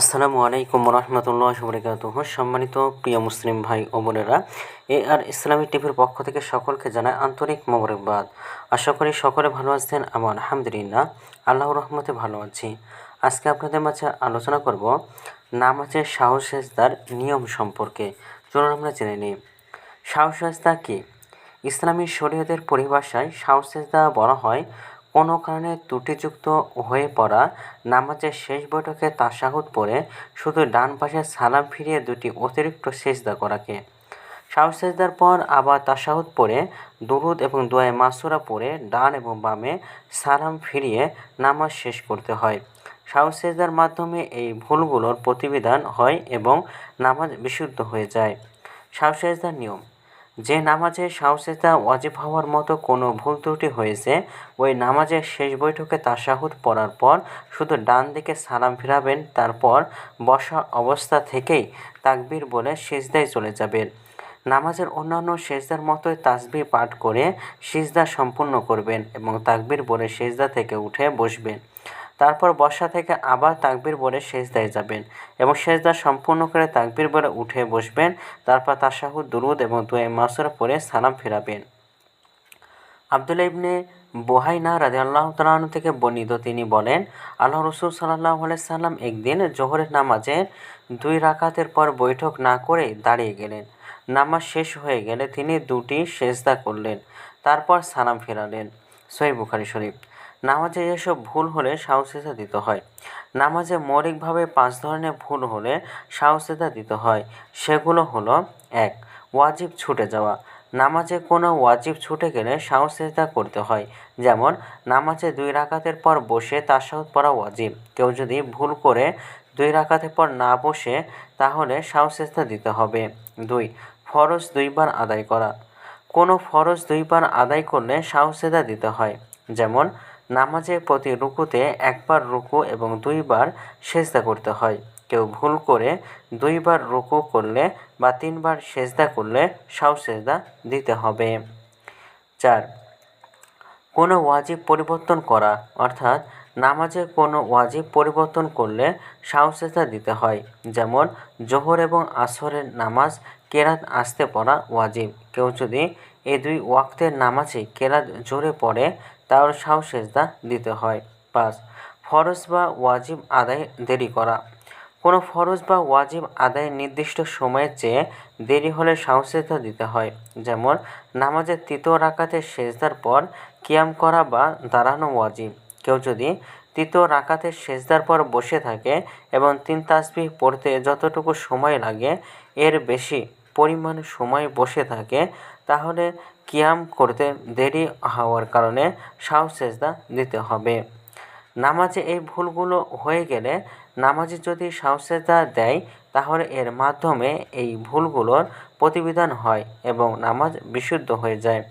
আসসালামু আলাইকুম রহমতুল্লাহ বরকাত সম্মানিত প্রিয় মুসলিম ভাই ও বোনেরা, এ আর ইসলামী টিভির পক্ষ থেকে সকলকে জানায় আন্তরিক মোবারকবাদ। আশা করি সকলে ভালো আছেন আমার আলহামদুলিল্লাহ আল্লাহ রহমতে ভালো আছি। আজকে আপনাদের মাঝে আলোচনা করব নামাজের সাহসেজদার নিয়ম সম্পর্কে। চলুন আমরা জেনে নিই। সাহসেজদা কী? ইসলামী শরীয়তের পরিভাষায় সাহসেজদা বলা হয় কোনো কারণে ত্রুটিযুক্ত হয়ে পড়া নামাজের শেষ বৈঠকে তাশাহুদ পড়ে শুধু ডান পাশে সালাম ফিরিয়ে দুটি অতিরিক্ত সেজদা করাকে। সাহস সেজদার পর আবার তাশাহুদ পড়ে দুরুদ এবং দোয়ায় মাসুরা পড়ে ডান এবং বামে সালাম ফিরিয়ে নামাজ শেষ করতে হয়। সাহস সেজদার মাধ্যমে এই ভুলগুলোর প্রতিবিধান হয় এবং নামাজ বিশুদ্ধ হয়ে যায়। সাহস সেজদার নিয়ম। যে নামাজে সাহসেতা ওয়াজিব হওয়ার মতো কোনো ভুল ত্রুটি হয়েছে, ওই নামাজের শেষ বৈঠকে তাশাহুদ পড়ার পর শুধু ডান দিকে সালাম ফিরাবেন, তারপর বসা অবস্থা থেকেই তাকবীর বলে সেজদায় চলে যাবেন। নামাজের অন্যান্য সেজদার মতোই তাসবি পাঠ করে সিজদা সম্পূর্ণ করবেন এবং তাকবীর বলে সেজদা থেকে উঠে বসবেন। তারপর বসা থেকে আবার তাকবির বলে সেজদায় যাবেন এবং সেজদা সম্পূর্ণ করে তাকবির বলে উঠে বসবেন। তারপর তাশাহুদ, দুরুদ এবং দুয়ে মাসুর পরে সালাম ফেরাবেন। আবদুল্লা ইবনে বোহাইনা রাজি আল্লাহ তালন থেকে বর্ণিত তিনি বলেন আল্লাহ রসুল সাল্লাহ সাল্লাম একদিন জোহরের নামাজে দুই রাকাতের পর বৈঠক না করে দাঁড়িয়ে গেলেন। নামাজ শেষ হয়ে গেলে তিনি দুটি সেজদা করলেন, তারপর সালাম ফেরালেন। সহি বুখারি শরীফ। নামাজে এসব ভুল হলে সাহসেদা দিতে হয়। নামাজে মৌলিকভাবে পাঁচ ধরনের ভুল হলে সাহসেদা দিতে হয়। সেগুলো হলো, এক, ওয়াজিব ছুটে যাওয়া। নামাজে কোনো ওয়াজিব ছুটে গেলে সাহসেদা করতে হয়। যেমন, নামাজে দুই রাকাতের পর বসে তাসাহুদ পড়া ওয়াজিব। কেউ যদি ভুল করে দুই রাকাতের পর না বসে, তাহলে সাহসেদা দিতে হবে। দুই, ফরজ দুইবার আদায় করা। কোনো ফরজ দুইবার আদায় করলে সাহসেদা দিতে হয়। যেমন নামাজের প্রতি রুকুতে একবার রুকু এবং দুইবার সেজদা করতে হয়। কেউ ভুল করে দুইবার রুকু করলে বা তিনবার সেজদা করলে সাউ সেজদা দিতে হবে। চার, কোনো ওয়াজিব পরিবর্তন করা, অর্থাৎ নামাজে কোনো ওয়াজিব পরিবর্তন করলে সাহসেজা দিতে হয়, যেমন জোহর এবং আসরের নামাজ কেরাত আসতে পড়া ওয়াজিব। কেউ যদি এই দুই ওয়াক্তের নামাজে কেরাত জোরে পড়ে তাহলে সাহস সেজদা দিতে হয়। পাঁচ, ফরজ বা ওয়াজিব আদায় দেরি করা। কোনো ফরজ বা ওয়াজিব আদায় নির্দিষ্ট সময়ের চেয়ে দেরি হলে সাহসেজদা দিতে হয়। যেমন নামাজের তৃতীয় রাকাতের সেজদার পর কিয়াম করা বা দাঁড়ানো ওয়াজিব। কেউ যদি তৃতীয় রাকাতের সেজদার পর বসে থাকে এবং তিন তাসবি পড়তে যতটুকু সময় লাগে, এর বেশি পরিমাণ সময় বসে থাকে, তাহলে কিয়াম করতে দেরি হওয়ার কারণে সাহস সেজদা দিতে হবে। নামাজে এই ভুলগুলো হয়ে গেলে নামাজে যদি সাহস সেজদা দেয়, তাহলে এর মাধ্যমে এই ভুলগুলোর প্রতিবিধান হয় এবং নামাজ বিশুদ্ধ হয়ে যায়।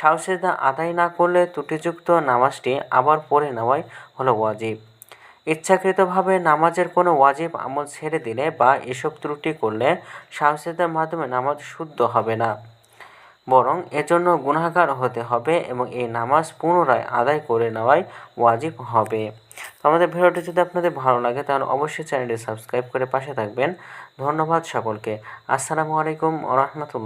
সাহসেদা আদায় না করলে ত্রুটিযুক্ত নামাজটি আবার পড়ে নেওয়াই হলো ওয়াজিব। ইচ্ছাকৃতভাবে নামাজের কোনো ওয়াজিব আমল ছেড়ে দিলে বা এসব ত্রুটি করলে সাহসেদার মাধ্যমে নামাজ শুদ্ধ হবে না। বরং এজন্য গুণাগার হতে হবে এবং এই নামাজ পুনরায় আদায় করে নেওয়াই ওয়াজিব হবে। তো আমাদের ভিডিওটি যদি আপনাদের ভালো লাগে, তাহলে অবশ্যই চ্যানেলটি সাবস্ক্রাইব করে পাশে থাকবেন। ধন্যবাদ সকলকে। আসসালামু আলাইকুম রহমতুল্লাহ।